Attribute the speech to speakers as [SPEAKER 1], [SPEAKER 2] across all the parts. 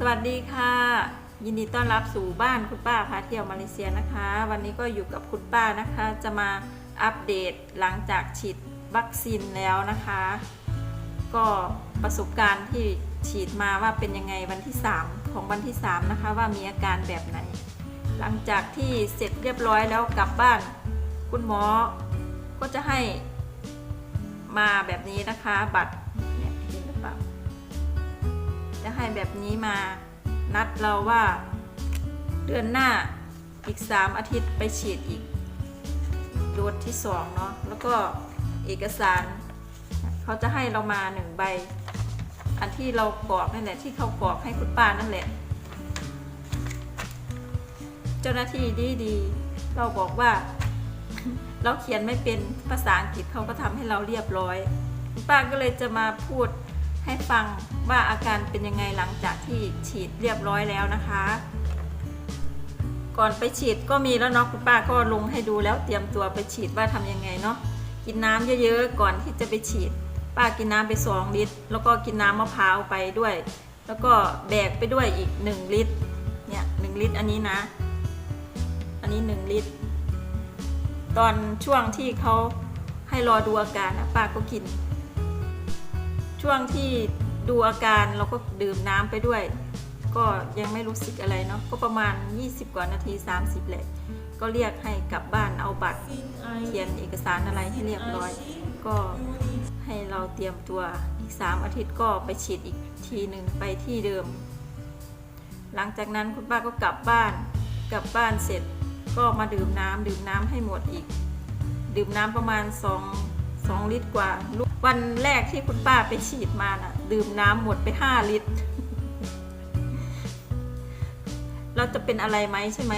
[SPEAKER 1] สวัสดีค่ะ ยินดีต้อนรับสู่บ้านคุณป้าพาเที่ยวมาเลเซียนะคะ วันนี้ก็อยู่กับคุณป้านะคะ จะมาอัปเดตหลังจากฉีดวัคซีนแล้วนะคะ ก็ประสบการณ์ที่ฉีดมาว่าเป็นยังไงวันที่ 3 ของวันที่ 3 นะคะ ว่ามีอาการแบบไหน หลังจากที่เสร็จเรียบร้อยแล้วกลับบ้าน คุณหมอก็จะให้มาแบบนี้นะคะ บัตรเนี่ยเห็นหรือเปล่า จะให้แบบนี้มานัดเราว่าเดือนหน้าอีก 3 อาทิตย์ไปฉีดอีกโดสที่2เนาะแล้วก็เอกสารเขาจะให้เรามาหนึ่งใบ อันที่เรากรอกนั่นแหละที่เขากรอกให้คุณป้านั่นแหละ เจ้าหน้าที่ดีดีเราบอกว่า เราเขียนไม่เป็นภาษาอังกฤษเขาก็ทำให้เราเรียบร้อย คุณป้าก็เลยจะมาพูด ให้ฟังว่าอาการเป็นยังไงหลังจากที่ฉีดเรียบร้อยแล้วนะคะ ก่อนไปฉีดก็มีแล้วเนาะคุณป้าก็ลงให้ดูแล้วเตรียมตัวไปฉีดว่าทำยังไงเนาะกินน้ำเยอะๆก่อนที่จะไปฉีด ป้ากินน้ำไป 2 ลิตร แล้วก็กินน้ำมะพร้าวไปด้วย แล้วก็แบกไปด้วยอีก 1 ลิตรเนี่ยหลิตรอันนี้นะ อันนี้ 1 ลิตร ตอนช่วงที่เขาให้รอดูอาการนะป้าก็กิน ช่วงที่ดูอาการเราก็ดื่มน้ำไปด้วย ก็ยังไม่รู้สึกอะไรเนาะก็ประมาณ 20 กว่านาที 30แหละ ก็เรียกให้กลับบ้านเอาบัตรเขียนเอกสารอะไรให้เรียบร้อย ก็ให้เราเตรียมตัวอีก 3 อาทิตย์ก็ไปฉีดอีกทีหนึ่งไปที่เดิม หลังจากนั้นคุณป้าก็กลับบ้าน กลับบ้านเสร็จก็มาดื่มน้ำดื่มน้ำให้หมดอีก ดื่มน้ำประมาณ 2 2 ลิตรกว่า วันแรกที่คุณป้าไปฉีดมาน่ะ ดื่มน้ำหมดไป 5 ลิตร เราจะเป็นอะไรไหมใช่ไหม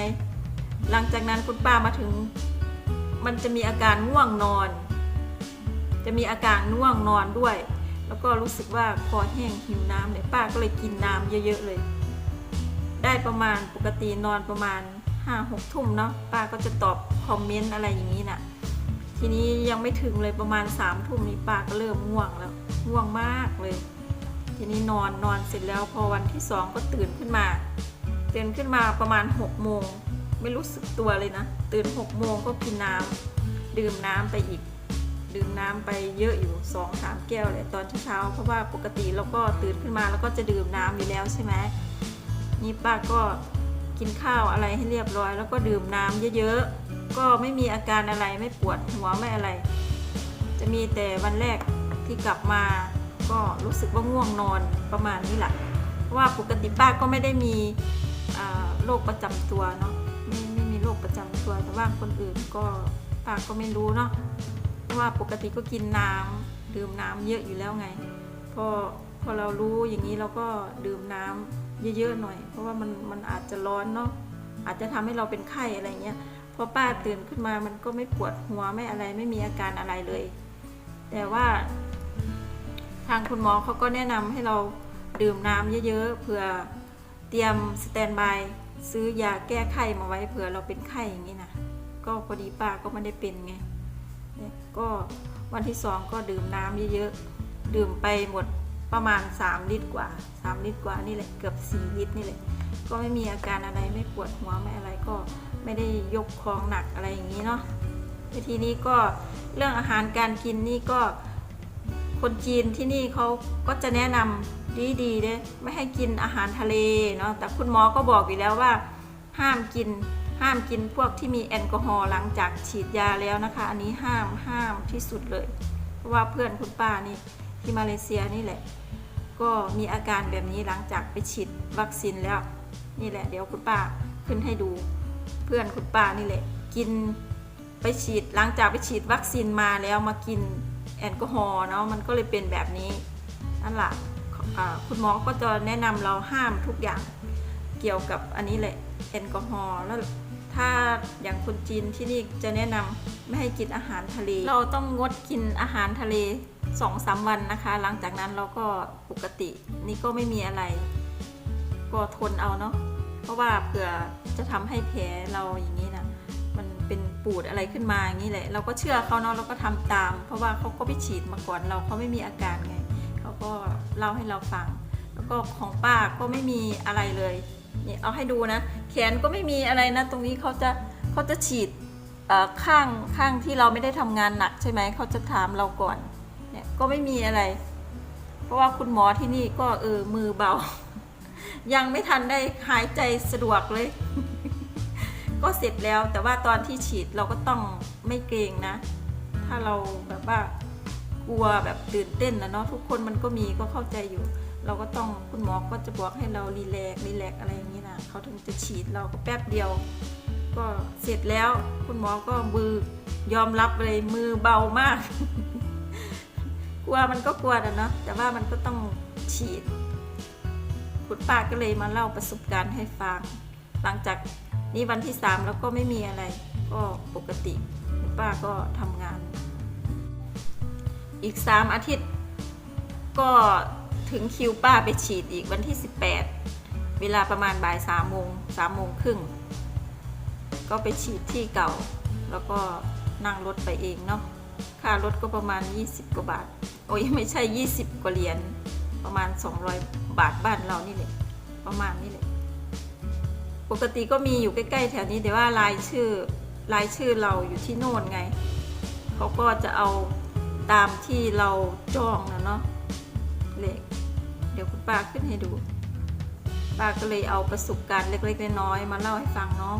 [SPEAKER 1] หลังจากนั้นคุณป้ามาถึง มันจะมีอาการง่วงนอน จะมีอาการง่วงนอนด้วย แล้วก็รู้สึกว่าคอแห้งหิวน้ำเลยป้าก็เลยกินน้ำเยอะๆเลย ได้ประมาณปกตินอนประมาณห้าหกทุ่มเนาะป้าก็จะตอบคอมเมนต์อะไรอย่างนี้น่ะ ทีนี้ยังไม่ถึงเลยประมาณสามทุ่มนี้ป้าก็เริ่มง่วงแล้วง่วงมากเลย ทีนี้นอนนอนเสร็จแล้วพอวันที่สองก็ตื่นขึ้นมาตื่นขึ้นมาประมาณหกโมงไม่รู้สึกตัวเลยนะ ตื่นหกโมงก็กินน้ำดื่มน้ำไปอีก ดื่มน้ำไปเยอะอยู่สองสามแก้วเลยตอนเช้าเพราะว่าปกติเราก็ตื่นขึ้นมาแล้วก็จะดื่มน้ำอยู่แล้วใช่ไหมนี่ป้าก็ กินข้าวอะไรให้เรียบร้อย แล้วก็ดื่มน้ำเยอะๆ ก็ไม่มีอาการอะไรไม่ปวดหัวไม่อะไร จะมีแต่วันแรกที่กลับมาก็รู้สึกว่าง่วงนอนประมาณนี้แหละเพราะว่าปกติป้าก็ไม่ได้มีโรคประจำตัวเนาะไม่ไม่มีโรคประจำตัวแต่ว่าคนอื่นก็ป้าก็ไม่รู้เนาะเพราะว่าปกติก็กินน้ำดื่มน้ำเยอะอยู่แล้วไงพอพอเรารู้อย่างนี้เราก็ดื่มน้ำ เยอะๆหน่อย เพราะว่ามันมันอาจจะร้อนเนาะอาจจะทำให้เราเป็นไข้อะไรเงี้ยพอป้าตื่นขึ้นมามันก็ไม่ปวดหัวไม่อะไรไม่มีอาการอะไรเลย แต่ว่า ทางคุณหมอเขาก็แนะนำให้เราดื่มน้ำเยอะๆเผื่อเตรียมสแตนบายซื้อยาแก้ไข้มาไว้เผื่อเราเป็นไข้อย่างนี้นะก็พอดีป้าก็ไม่ได้เป็นไงก็วันที่สองก็ดื่มน้ำเยอะๆ ดื่มไปหมด ประมาณ 3 ลิตรกว่า 3 ลิตรกว่านี่แหละเกือบ 4 ลิตรนี่แหละก็ไม่มีอาการอะไรไม่ปวดหัวไม่อะไรก็ไม่ได้ยกของหนักอะไรอย่างนี้เนาะทีนี้ก็เรื่องอาหารการกินนี่ก็คนจีนที่นี่เขาก็จะแนะนำดีๆเด้ไม่ให้กินอาหารทะเลเนาะแต่คุณหมอก็บอกอยู่แล้วว่า ห้ามกินห้ามกินพวกที่มีแอลกอฮอล์หลังจากฉีดยาแล้วนะคะ อันนี้ห้ามห้ามที่สุดเลย เพราะว่าเพื่อนคุณป้านี่ ที่มาเลเซียนี่แหละ ก็มีอาการแบบนี้หลังจากไปฉีดวัคซีนแล้ว นี่แหละ เดี๋ยวคุณป้าขึ้นให้ดู เพื่อนคุณป้านี่แหละ กินไปฉีดหลังจากไปฉีดวัคซีนมาแล้วมากินแอลกอฮอล์เนาะมันก็เลยเป็นแบบนี้นั่นแหละคุณหมอก็จะแนะนำเราห้ามทุกอย่างเกี่ยวกับอันนี้แหละแอลกอฮอล์แล้วถ้าอย่างคนจีนที่นี่จะแนะนำไม่ให้กินอาหารทะเล เราต้องงดกินอาหารทะเล สองสามวันนะคะ หลังจากนั้นเราก็ปกตินี่ก็ไม่มีอะไร ก็ทนเอาเนาะเพราะว่าเผื่อจะทำให้แผลเราอย่างนี้นะมันเป็นปูดอะไรขึ้นมาอย่างนี้แหละ เราก็เชื่อเขาเนาะเราก็ทำตาม เพราะว่าเขาก็ไปฉีดมาก่อนเราเขาไม่มีอาการไงเขาก็เล่าให้เราฟัง แล้วก็ของป้าก็ไม่มีอะไรเลยนี่เอาให้ดูนะ แขนก็ไม่มีอะไรนะ ตรงนี้เขาจะเขาจะฉีดข้างข้างที่เราไม่ได้ทำงานหนักใช่ไหมเขาจะถามเราก่อน เนี่ยก็ไม่มีอะไร เพราะว่าคุณหมอที่นี่ก็เออมือเบา ยังไม่ทันได้หายใจสะดวกเลย ก็เสร็จแล้วแต่ว่าตอนที่ฉีดเราก็ต้องไม่เกรงนะ ถ้าเราแบบว่ากลัวแบบตื่นเต้นนะเนาะทุกคนมันก็มีก็เข้าใจอยู่ เราก็ต้องคุณหมอก็จะบอกให้เรารีแลกรีแลกอะไรอย่างนี้นะเขาถึงจะฉีดเราก็แป๊บเดียว ก็เสร็จแล้วคุณหมอก็มือยอมรับเลยมือเบามาก กลัวมันก็กลัวนะเนาะแต่ว่ามันก็ต้องฉีด คุณป้าก็เลยมาเล่าประสบการณ์ให้ฟัง หลังจากนี้วันที่สามแล้วก็ไม่มีอะไร ก็ปกติคุณป้าก็ทำงาน อีกสามอาทิตย์ ก็ถึงคิวป้าไปฉีดอีกวันที่ 18 เวลาประมาณบ่ายสามโมงสามโมงครึ่งก็ไปฉีดที่เก่า แล้วก็นั่งรถไปเองเนาะค่ารถก็ประมาณ 20 กว่าบาท โอ้ยไม่ใช่ 20 กว่าเหรียญประมาณ 200 บาทบ้านเรานี่แหละประมาณนี้แหละปกติก็มีอยู่ใกล้ๆแถวนี้แต่ว่ารายชื่อรายชื่อเราอยู่ที่โน่นไงเขาก็จะเอาตามที่เราจองนะเนาะเลขเดี๋ยวคุณป้าขึ้นให้ดูป้าก็เลยเอาประสบการณ์เล็กๆน้อยๆมาเล่าให้ฟังเนาะ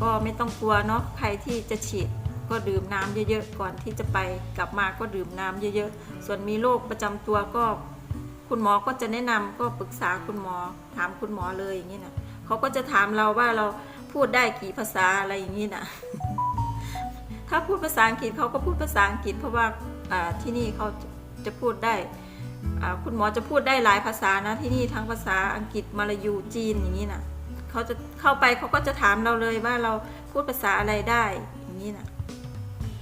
[SPEAKER 1] ก็ไม่ต้องกลัวเนาะใครที่จะฉีด ก็ดื่มน้ำเยอะๆก่อนที่จะไปกลับมาก็ดื่มน้ำเยอะๆ ส่วนมีโรคประจำตัวก็คุณหมอก็จะแนะนำก็ปรึกษาคุณหมอถามคุณหมอเลยอย่างนี้นะเขาก็จะถามเราว่าเราพูดได้กี่ภาษาอะไรอย่างนี้นะถ้าพูดภาษาอังกฤษเขาก็พูดภาษาอังกฤษ เพราะว่าที่นี่เขาจะพูดได้คุณหมอจะพูดได้หลายภาษานะที่นี่ทั้งภาษาอังกฤษมาลายูจีนอย่างนี้นะเขาจะเข้าไปเขาก็จะถามเราเลยว่าเราพูดภาษาอะไรได้อย่างนี้นะ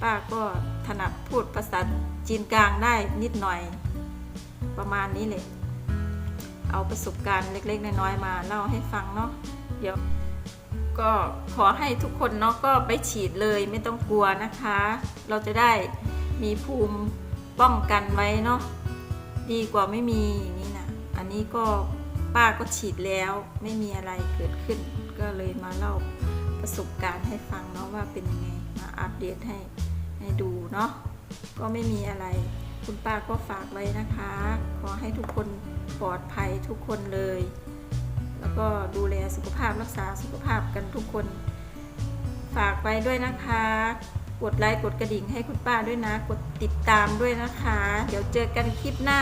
[SPEAKER 1] ป้าก็ถนัดพูดภาษาจีนกลางได้นิดหน่อย ประมาณนี้เลยเอาประสบการณ์เล็กๆ น้อยๆมาเล่าให้ฟังเนาะเดี๋ยวก็ขอให้ทุกคนเนาะก็ไปฉีดเลยไม่ต้องกลัวนะคะ เราจะได้มีภูมิป้องกันไว้เนาะดีกว่าไม่มีอย่างนี้นะอันนี้ก็ป้าก็ฉีดแล้วไม่มีอะไรเกิดขึ้น ก็เลยมาเล่าประสบการณ์ให้ฟังเนาะว่าเป็นยังไงมาอัปเดตให้ ให้ดูเนาะก็ไม่มีอะไร คุณป้าก็ฝากไว้นะคะ ขอให้ทุกคนปลอดภัยทุกคนเลย แล้วก็ดูแลสุขภาพรักษาสุขภาพกันทุกคน ฝากไว้ด้วยนะคะ กดไลค์กดกระดิ่งให้คุณป้าด้วยนะ กดติดตามด้วยนะคะ เดี๋ยวเจอกันคลิปหน้า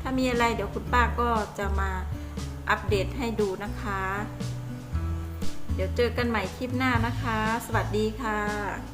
[SPEAKER 1] ถ้ามีอะไรเดี๋ยวคุณป้าก็จะมาอัปเดตให้ดูนะคะ เดี๋ยวเจอกันใหม่คลิปหน้านะคะ สวัสดีค่ะ